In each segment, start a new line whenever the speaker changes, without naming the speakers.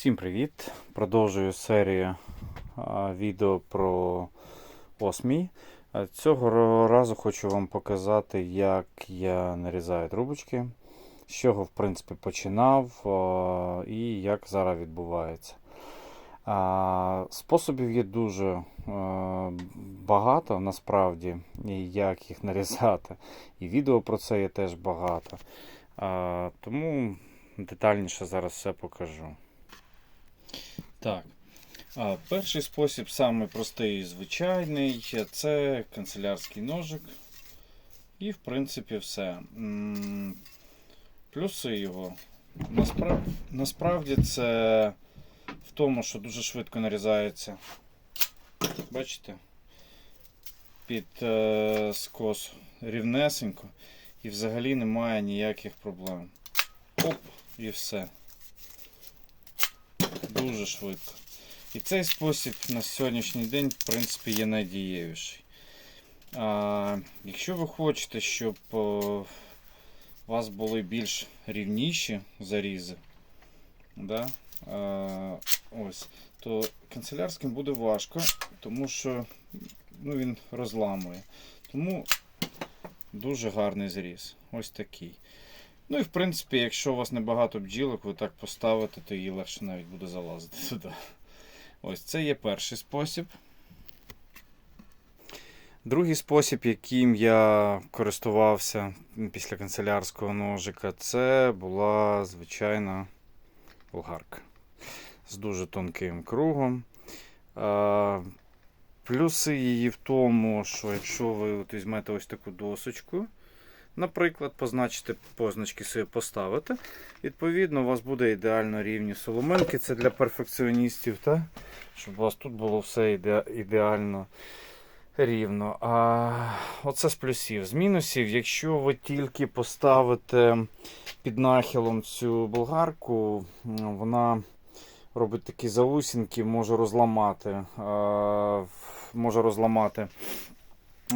Всім привіт! Продовжую серію відео про осмій. Цього разу хочу вам показати, як я нарізаю трубочки, з чого в принципі починав і як зараз відбувається. Способів є дуже багато насправді, як їх нарізати. І відео про це є теж багато. Тому детальніше зараз все покажу. Так. Перший спосіб, самий простий і звичайний, це канцелярський ножик. І, в принципі, все. Плюси його. Насправ... Насправді це в тому, що дуже швидко нарізається. Бачите? Під е, скос рівнесенько. І взагалі немає ніяких проблем. Оп, і все дуже швидко. І цей спосіб на сьогоднішній день, в принципі, є найдієвіший. А, якщо ви хочете, щоб у вас були більш рівніші зарізи, да, а, ось, то канцелярським буде важко, тому що ну, він розламує. Тому дуже гарний зріз. Ось такий. Ну і в принципі, якщо у вас небагато бджілок, ви так поставите, то її легше навіть буде залазити туди. Ось це є перший спосіб. Другий спосіб, яким я користувався після канцелярського ножика, це була звичайна болгарка з дуже тонким кругом. Плюси її в тому, що якщо ви от візьмете ось таку досочку, Наприклад, позначити позначки собі поставити. Відповідно, у вас буде ідеально рівні соломинки. Це для перфекціоністів, та? щоб у вас тут було все іде, ідеально рівно. А оце з плюсів. З мінусів, якщо ви тільки поставите під нахилом цю болгарку, вона робить такі заусінки, може розламати. А, може розламати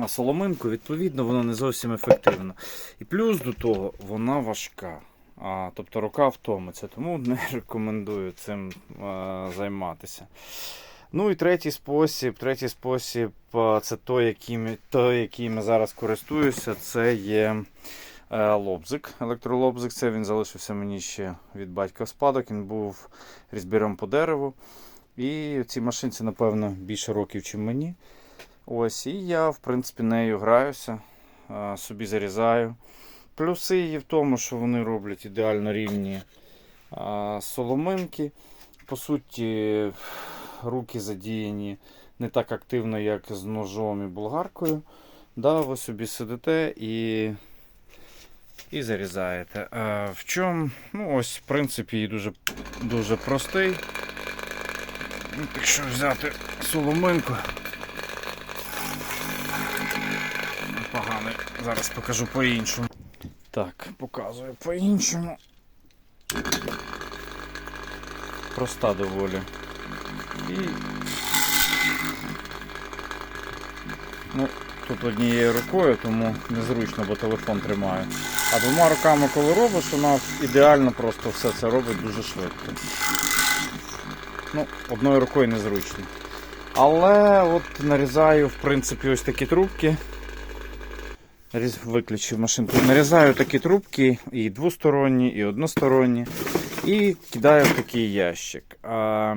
соломинку, відповідно, вона не зовсім ефективна. І плюс до того, вона важка. А, Тобто рука втомиться, тому не рекомендую цим а, займатися. Ну і третій спосіб, третій спосіб це той, яким, той, яким я зараз користуюся, це є е, лобзик. Електролобзик. Це він залишився мені ще від батька в спадок. Він був різбіром по дереву. І цій машинці, напевно, більше років, ніж мені. Ось, І я, в принципі, нею граюся, собі зарізаю. Плюси її в тому, що вони роблять ідеально рівні соломинки. По суті, руки задіяні не так активно, як з ножом і болгаркою. Да, Ви собі сидите і і зарізаєте. В чому? Ну, ось, в принципі, її дуже, дуже простий. Якщо взяти соломинку. Поганий. Зараз покажу по-іншому. Так, показую по-іншому. Проста доволі. І ну, тут однією рукою, тому незручно, бо телефон тримаю. А двома руками, коли робиш, нас ідеально просто все це робить дуже швидко. Ну, Одною рукою незручно. Але от нарізаю, в принципі, ось такі трубки. Виключив машинку. Нарізаю такі трубки, і двосторонні, і односторонні, і кидаю в такий ящик. А,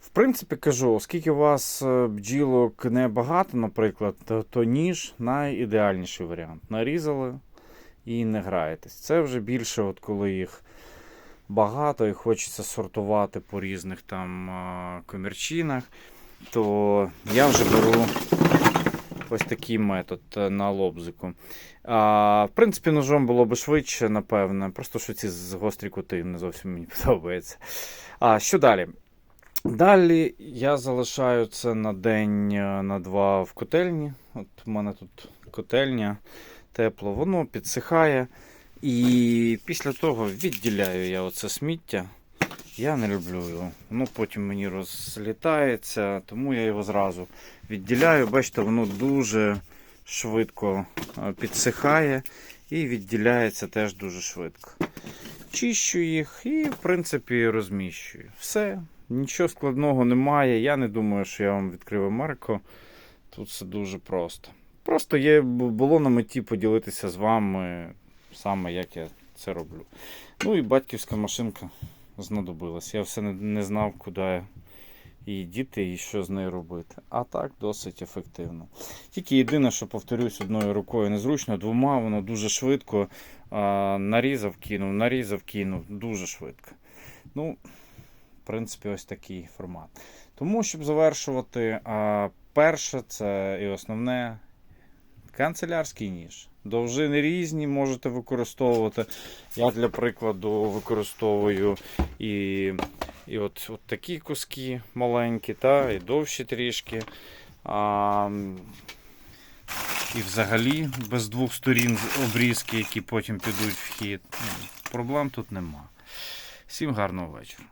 В принципі, кажу, оскільки у вас е, бджілок небагато, наприклад, то, ніж найідеальніший варіант. Нарізали і не граєтесь. Це вже більше, от коли їх багато і хочеться сортувати по різних там комірчинах, то я вже беру ось такий метод е, на лобзику. А, В принципі, ножом було б швидше, напевне. Просто що ці гострі кути не зовсім мені подобається. А що далі? Далі я залишаю це на день, е, на два в котельні. От У мене тут котельня тепло, воно підсихає. І після того відділяю я оце сміття. Я не люблю його. Воно потім мені розлітається, тому я його зразу відділяю. Бачите, воно дуже швидко підсихає і відділяється теж дуже швидко. чищу їх і, в принципі, розміщую. Все, нічого складного немає. Я не думаю, що я вам відкрив Америку. Тут все дуже просто. Просто є, було на меті поділитися з вами саме, як я це роблю. Ну і батьківська машинка знадобилась. Я все не, знав, куди її діти і що з нею робити. А так досить ефективно. Тільки єдине, що повторюсь, одною рукою незручно, двома воно дуже швидко а, нарізав, кинув, нарізав, кинув, дуже швидко. Ну, в принципі, ось такий формат. Тому, щоб завершувати, перше, це і основне канцелярський ніж. Довжини різні можете використовувати. Я для прикладу використовую і, і от, от такі куски маленькі, та, і довші трішки. А, і взагалі без двох сторін обрізки, які потім підуть в хід. Проблем тут нема. Всім гарного вечора.